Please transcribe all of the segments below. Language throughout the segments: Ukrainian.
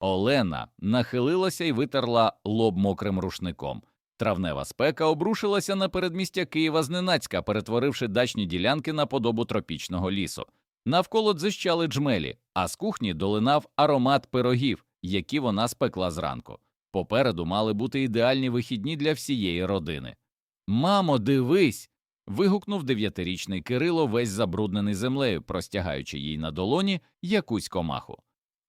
Олена нахилилася і витерла лоб мокрим рушником. Травнева спека обрушилася на передмістя Києва зненацька, перетворивши дачні ділянки на подобу тропічного лісу. Навколо дзищали джмелі, а з кухні долинав аромат пирогів, які вона спекла зранку. Попереду мали бути ідеальні вихідні для всієї родини. Мамо, дивись. вигукнув дев'ятирічний Кирило, весь забруднений землею, простягаючи їй на долоні якусь комаху.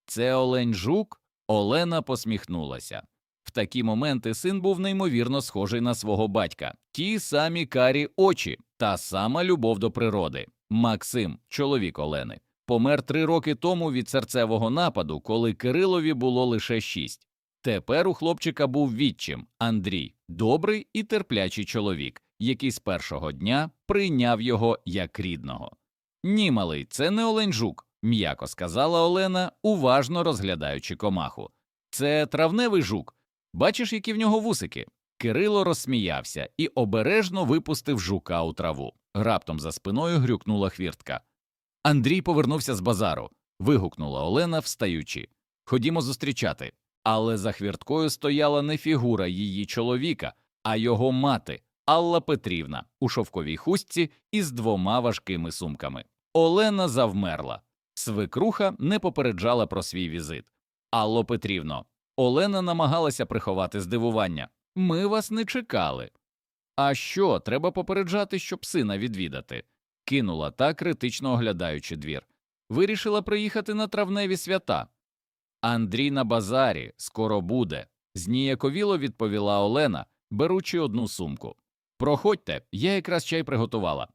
Це олень жук? Олена посміхнулася. В такі моменти син був неймовірно схожий на свого батька, ті самі карі очі, та сама любов до природи. Максим, чоловік Олени, помер три роки тому від серцевого нападу, коли Кирилові було лише шість. Тепер у хлопчика був відчим Андрій, добрий і терплячий чоловік, який з першого дня прийняв його як рідного. Ні, малий, це не олень жук, м'яко сказала Олена, уважно розглядаючи комаху. Це травневий жук. Бачиш, які в нього вусики? Кирило розсміявся і обережно випустив жука у траву. Раптом за спиною грюкнула хвіртка. Андрій повернувся з базару. вигукнула Олена, встаючи. Ходімо зустрічати. Але за хвірткою стояла не фігура її чоловіка, а його мати Алла Петрівна у шовковій хустці із двома важкими сумками. Олена завмерла. Свекруха не попереджала про свій візит. Алло Петрівно, Олена намагалася приховати здивування. Ми вас не чекали. А що, треба попереджати, щоб сина відвідати? кинула та, критично оглядаючи двір. Вирішила приїхати на травневі свята. Андрій на базарі скоро буде, зніяковіло відповіла Олена, беручи одну сумку. Проходьте, я якраз чай приготувала.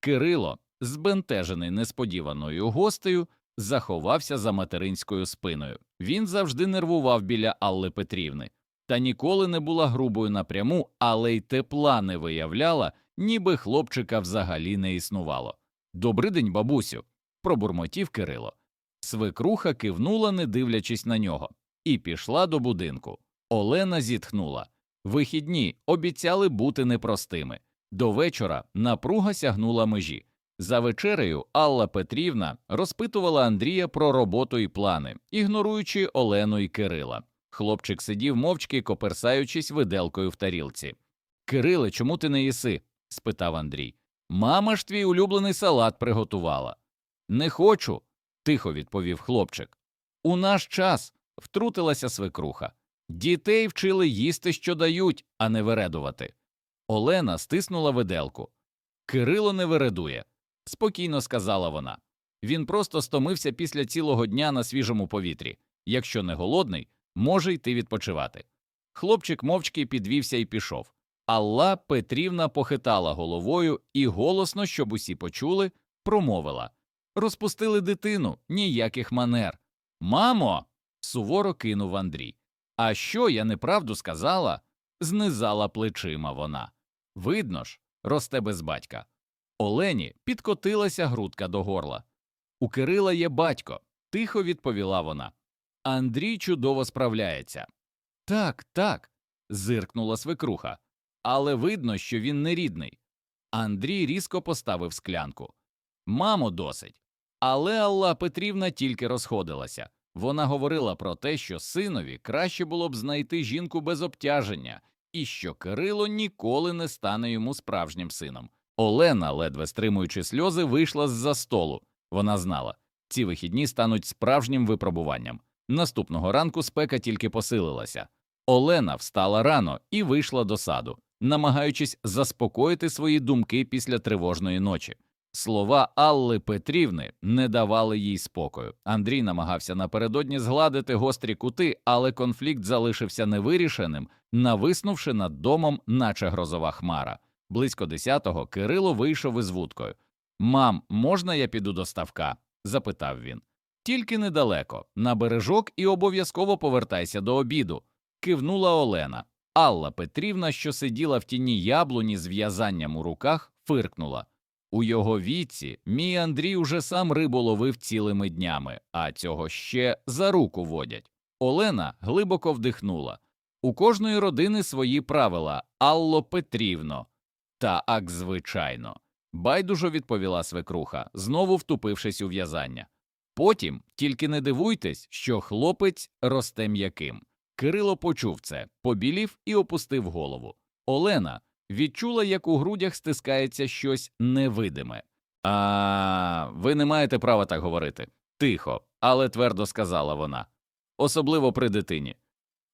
Кирило, збентежений несподіваною гостею, заховався за материнською спиною. Він завжди нервував біля Алли Петрівни, та ніколи не була грубою напряму, але й тепла не виявляла, ніби хлопчика взагалі не існувало. «Добрий день, бабусю, пробурмотів Кирило. Свекруха кивнула, не дивлячись на нього, і пішла до будинку. Олена зітхнула. Вихідні обіцяли бути непростими. До вечора напруга сягнула межі. За вечерею Алла Петрівна розпитувала Андрія про роботу і плани, ігноруючи Олену і Кирила. Хлопчик сидів мовчки, коперсаючись виделкою в тарілці. Кириле, чому ти не їси? спитав Андрій. Мама ж твій улюблений салат приготувала. Не хочу, тихо відповів хлопчик. У наш час втрутилася свекруха. Дітей вчили їсти, що дають, а не вередувати. Олена стиснула виделку. Кирило не вередує, спокійно сказала вона. Він просто стомився після цілого дня на свіжому повітрі. Якщо не голодний, може йти відпочивати. Хлопчик мовчки підвівся і пішов. Алла Петрівна похитала головою і голосно, щоб усі почули, промовила Розпустили дитину, ніяких манер. Мамо. суворо кинув Андрій. А що я неправду сказала? знизала плечима вона. Видно ж, росте без батька. Олені підкотилася грудка до горла. У Кирила є батько, тихо відповіла вона. Андрій чудово справляється. Так, так. зиркнула свекруха. Але видно, що він не рідний. Андрій різко поставив склянку. Мамо, досить. Але Алла Петрівна тільки розходилася. Вона говорила про те, що синові краще було б знайти жінку без обтяження, і що Кирило ніколи не стане йому справжнім сином. Олена, ледве стримуючи сльози, вийшла з за столу. Вона знала, ці вихідні стануть справжнім випробуванням. Наступного ранку спека тільки посилилася. Олена встала рано і вийшла до саду, намагаючись заспокоїти свої думки після тривожної ночі. Слова Алли Петрівни не давали їй спокою. Андрій намагався напередодні згладити гострі кути, але конфлікт залишився невирішеним, нависнувши над домом, наче грозова хмара. Близько десятого Кирило вийшов із вудкою. Мам, можна я піду до ставка? запитав він. Тільки недалеко, на бережок і обов'язково повертайся до обіду. кивнула Олена. Алла Петрівна, що сиділа в тіні яблуні з в'язанням у руках, фиркнула. У його віці мій Андрій уже сам рибу ловив цілими днями, а цього ще за руку водять. Олена глибоко вдихнула. У кожної родини свої правила, Алло Петрівно. Та ак, звичайно. Байдужо відповіла свекруха, знову втупившись у в'язання. Потім тільки не дивуйтесь, що хлопець росте м'яким. Кирило почув це, побілів і опустив голову. Олена відчула, як у грудях стискається щось невидиме. А ви не маєте права так говорити. Тихо, але твердо сказала вона. Особливо при дитині.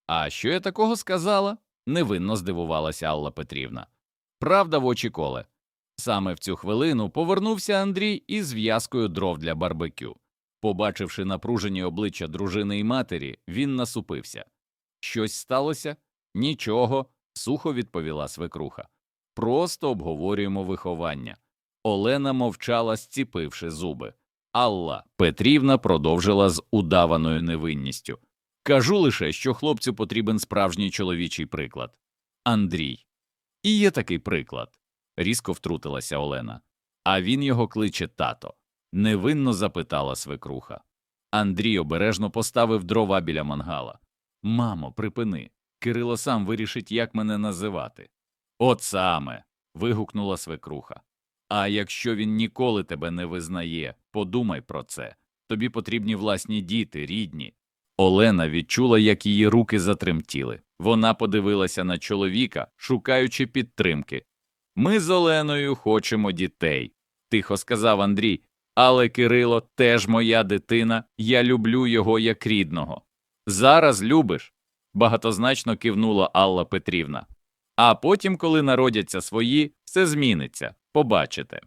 А що я такого сказала? невинно здивувалася Алла Петрівна. Правда в очі коле. Саме в цю хвилину повернувся Андрій із зв'язкою дров для барбекю. Побачивши напружені обличчя дружини і матері, він насупився. Щось сталося? Нічого, сухо відповіла свекруха. Просто обговорюємо виховання. Олена мовчала, зціпивши зуби. Алла Петрівна продовжила з удаваною невинністю. Кажу лише, що хлопцю потрібен справжній чоловічий приклад. Андрій. І є такий приклад, різко втрутилася Олена. А він його кличе тато. Невинно запитала свекруха. Андрій обережно поставив дрова біля мангала. Мамо, припини. Кирило сам вирішить, як мене називати. От саме. вигукнула свекруха. А якщо він ніколи тебе не визнає, подумай про це. Тобі потрібні власні діти, рідні. Олена відчула, як її руки затремтіли. Вона подивилася на чоловіка, шукаючи підтримки. Ми з Оленою хочемо дітей, тихо сказав Андрій. Але Кирило теж моя дитина, я люблю його як рідного. Зараз любиш, багатозначно кивнула Алла Петрівна. А потім, коли народяться свої, все зміниться, побачите.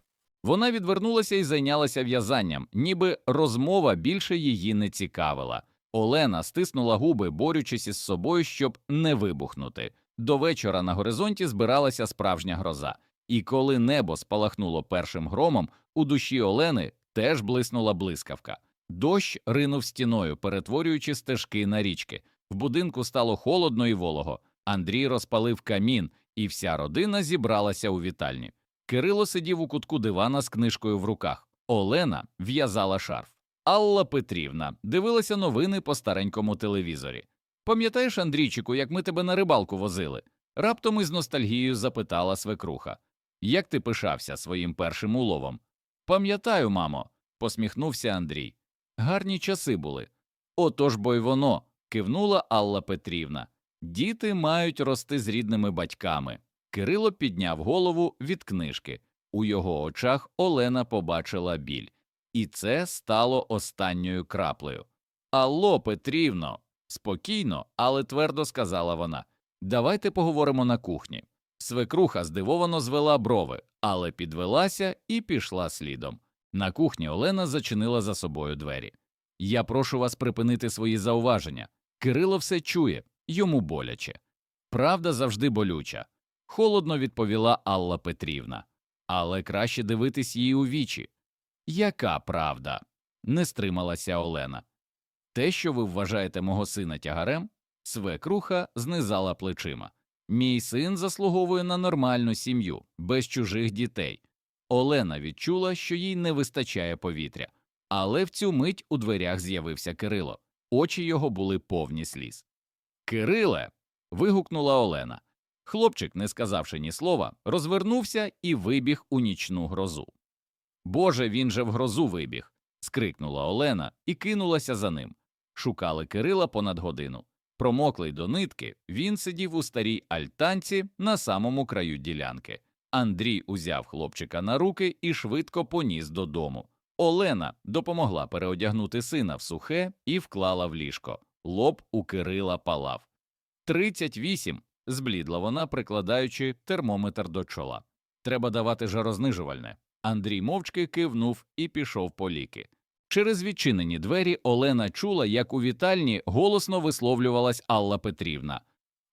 Вона відвернулася і зайнялася в'язанням, ніби розмова більше її не цікавила. Олена стиснула губи, борючись із собою, щоб не вибухнути. До вечора на горизонті збиралася справжня гроза, і коли небо спалахнуло першим громом, у душі Олени теж блиснула блискавка. Дощ ринув стіною, перетворюючи стежки на річки. В будинку стало холодно і волого. Андрій розпалив камін, і вся родина зібралася у вітальні. Кирило сидів у кутку дивана з книжкою в руках. Олена в'язала шарф. Алла Петрівна дивилася новини по старенькому телевізорі. Пам'ятаєш, Андрійчику, як ми тебе на рибалку возили? Раптом із ностальгією запитала свекруха. Як ти пишався своїм першим уловом? Пам'ятаю, мамо, посміхнувся Андрій. Гарні часи були. Отож бо й воно, кивнула Алла Петрівна. Діти мають рости з рідними батьками. Кирило підняв голову від книжки. У його очах Олена побачила біль. І це стало останньою краплею. Алло, Петрівно, спокійно, але твердо сказала вона. Давайте поговоримо на кухні. Свекруха здивовано звела брови, але підвелася і пішла слідом. На кухні Олена зачинила за собою двері. Я прошу вас припинити свої зауваження. Кирило все чує, йому боляче. Правда завжди болюча. Холодно відповіла Алла Петрівна. Але краще дивитись їй у вічі. Яка правда? не стрималася Олена. Те, що ви вважаєте мого сина тягарем, свекруха знизала плечима. Мій син заслуговує на нормальну сім'ю, без чужих дітей. Олена відчула, що їй не вистачає повітря, але в цю мить у дверях з'явився Кирило. Очі його були повні сліз. Кириле. вигукнула Олена. Хлопчик, не сказавши ні слова, розвернувся і вибіг у нічну грозу. Боже, він же в грозу вибіг. скрикнула Олена і кинулася за ним. Шукали Кирила понад годину. Промоклий до нитки, він сидів у старій альтанці на самому краю ділянки. Андрій узяв хлопчика на руки і швидко поніс додому. Олена допомогла переодягнути сина в сухе і вклала в ліжко. Лоб у Кирила палав. Тридцять вісім. зблідла вона, прикладаючи термометр до чола. Треба давати жарознижувальне. Андрій мовчки кивнув і пішов по ліки. Через відчинені двері Олена чула, як у вітальні голосно висловлювалась Алла Петрівна.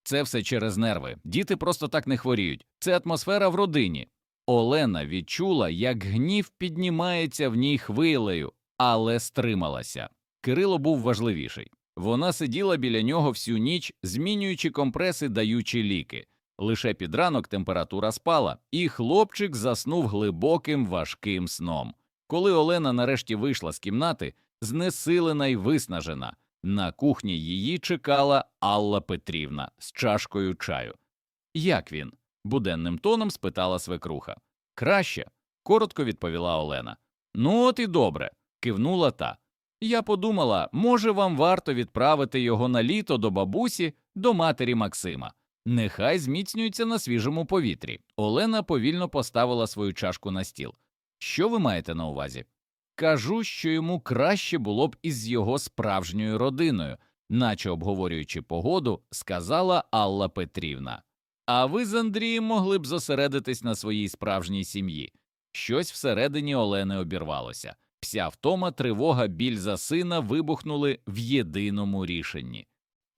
Це все через нерви. Діти просто так не хворіють. Це атмосфера в родині. Олена відчула, як гнів піднімається в ній хвилею, але стрималася. Кирило був важливіший. Вона сиділа біля нього всю ніч, змінюючи компреси, даючи ліки. Лише під ранок температура спала, і хлопчик заснув глибоким важким сном. Коли Олена нарешті вийшла з кімнати, знесилена й виснажена, на кухні її чекала Алла Петрівна з чашкою чаю. Як він? буденним тоном спитала свекруха. Краще, коротко відповіла Олена. Ну, от і добре, кивнула та. Я подумала, може, вам варто відправити його на літо до бабусі, до матері Максима. Нехай зміцнюється на свіжому повітрі. Олена повільно поставила свою чашку на стіл. Що ви маєте на увазі? Кажу, що йому краще було б із його справжньою родиною, наче обговорюючи погоду, сказала Алла Петрівна. А ви з Андрієм могли б зосередитись на своїй справжній сім'ї. Щось всередині Олени обірвалося. Вся втома, тривога, біль за сина вибухнули в єдиному рішенні.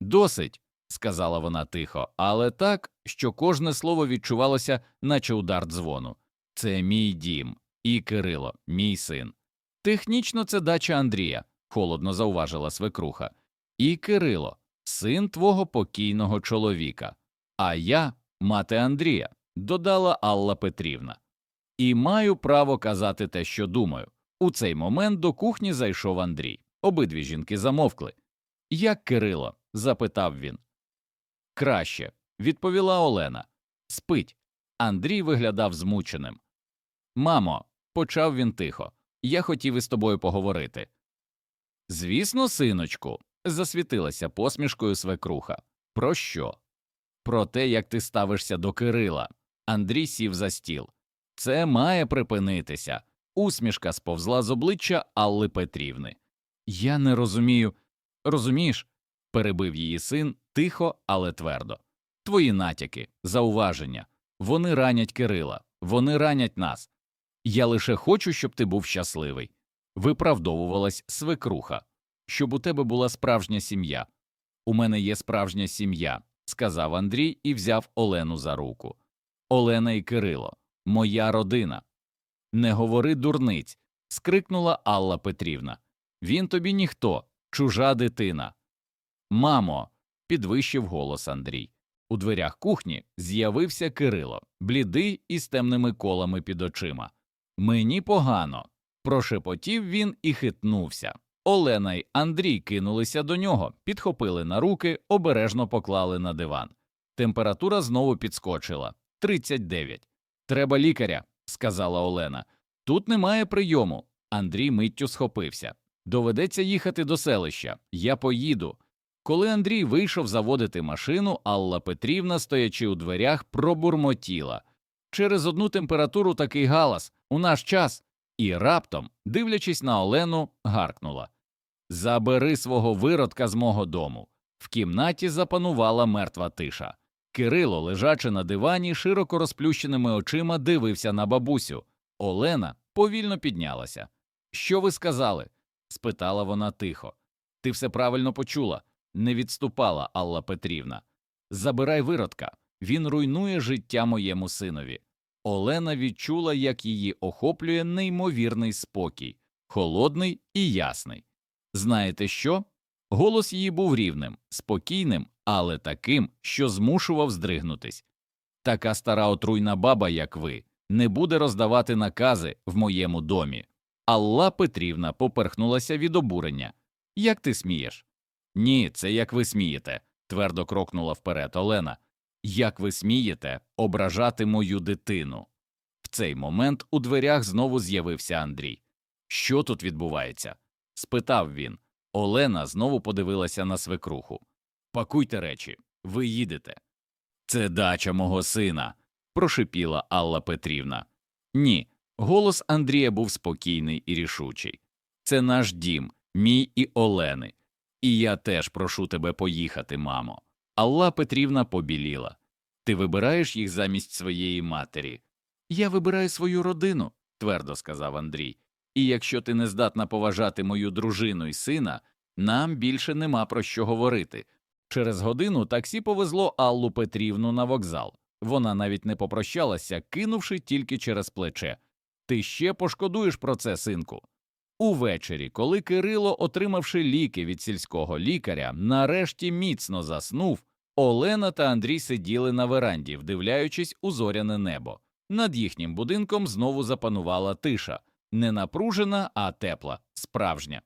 Досить, сказала вона тихо, але так, що кожне слово відчувалося, наче удар дзвону. Це мій дім, і Кирило, мій син. Технічно це дача Андрія, холодно зауважила свекруха. І Кирило, син твого покійного чоловіка. А я мати Андрія, додала Алла Петрівна. І маю право казати те, що думаю. У цей момент до кухні зайшов Андрій. Обидві жінки замовкли. Як Кирило? запитав він. Краще, відповіла Олена. Спить. Андрій виглядав змученим. Мамо, почав він тихо, я хотів із тобою поговорити. Звісно, синочку, засвітилася посмішкою свекруха. Про що? Про те, як ти ставишся до Кирила. Андрій сів за стіл. Це має припинитися. Усмішка сповзла з обличчя Алли Петрівни. Я не розумію. Розумієш? Перебив її син тихо, але твердо. Твої натяки, зауваження. Вони ранять Кирила, вони ранять нас. Я лише хочу, щоб ти був щасливий. Виправдовувалась свекруха, щоб у тебе була справжня сім'я. У мене є справжня сім'я, сказав Андрій і взяв Олену за руку. Олена і Кирило, моя родина. Не говори дурниць. скрикнула Алла Петрівна. Він тобі ніхто, чужа дитина. Мамо, підвищив голос Андрій. У дверях кухні з'явився Кирило, блідий і з темними колами під очима. Мені погано. Прошепотів він і хитнувся. Олена й Андрій кинулися до нього, підхопили на руки, обережно поклали на диван. Температура знову підскочила 39. Треба лікаря, сказала Олена. Тут немає прийому. Андрій миттю схопився. Доведеться їхати до селища. Я поїду. Коли Андрій вийшов заводити машину, Алла Петрівна, стоячи у дверях, пробурмотіла. Через одну температуру такий галас у наш час, і раптом, дивлячись на Олену, гаркнула Забери свого виродка з мого дому. В кімнаті запанувала мертва тиша. Кирило, лежачи на дивані, широко розплющеними очима, дивився на бабусю. Олена повільно піднялася. Що ви сказали? спитала вона тихо. Ти все правильно почула, не відступала Алла Петрівна. Забирай виродка, він руйнує життя моєму синові. Олена відчула, як її охоплює неймовірний спокій, холодний і ясний. Знаєте що? Голос її був рівним, спокійним, але таким, що змушував здригнутись. Така стара отруйна баба, як ви, не буде роздавати накази в моєму домі. Алла Петрівна поперхнулася від обурення. Як ти смієш? Ні, це як ви смієте, твердо крокнула вперед Олена. Як ви смієте ображати мою дитину? В цей момент у дверях знову з'явився Андрій. Що тут відбувається? спитав він. Олена знову подивилася на свекруху. Пакуйте речі, ви їдете. Це дача мого сина, прошипіла Алла Петрівна. Ні. Голос Андрія був спокійний і рішучий. Це наш дім, мій і Олени. І я теж прошу тебе поїхати, мамо. Алла Петрівна побіліла. Ти вибираєш їх замість своєї матері. Я вибираю свою родину, твердо сказав Андрій. І якщо ти не здатна поважати мою дружину і сина, нам більше нема про що говорити. Через годину таксі повезло Аллу Петрівну на вокзал. Вона навіть не попрощалася, кинувши тільки через плече. Ти ще пошкодуєш про це, синку. Увечері, коли Кирило, отримавши ліки від сільського лікаря, нарешті міцно заснув, Олена та Андрій сиділи на веранді, вдивляючись у зоряне небо. Над їхнім будинком знову запанувала тиша не напружена, а тепла, справжня.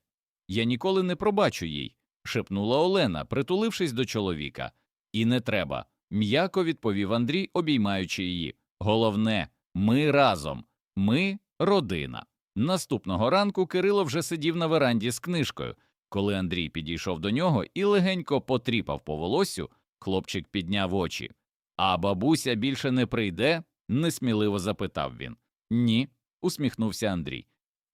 Я ніколи не пробачу їй, шепнула Олена, притулившись до чоловіка. І не треба, м'яко відповів Андрій, обіймаючи її. Головне, ми разом, ми родина. Наступного ранку Кирило вже сидів на веранді з книжкою. Коли Андрій підійшов до нього і легенько потріпав по волосю, хлопчик підняв очі. А бабуся більше не прийде? несміливо запитав він. Ні, усміхнувся Андрій.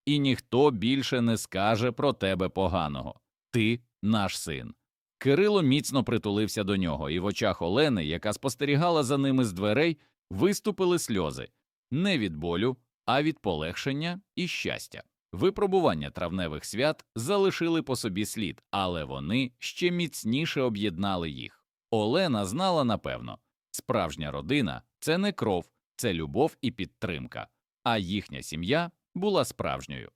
І ніхто більше не скаже про тебе поганого. Ти наш син. Кирило міцно притулився до нього, і в очах Олени, яка спостерігала за ними з дверей, виступили сльози не від болю, а від полегшення і щастя. Випробування травневих свят залишили по собі слід, але вони ще міцніше об'єднали їх. Олена знала напевно справжня родина це не кров, це любов і підтримка, а їхня сім'я була справжньою.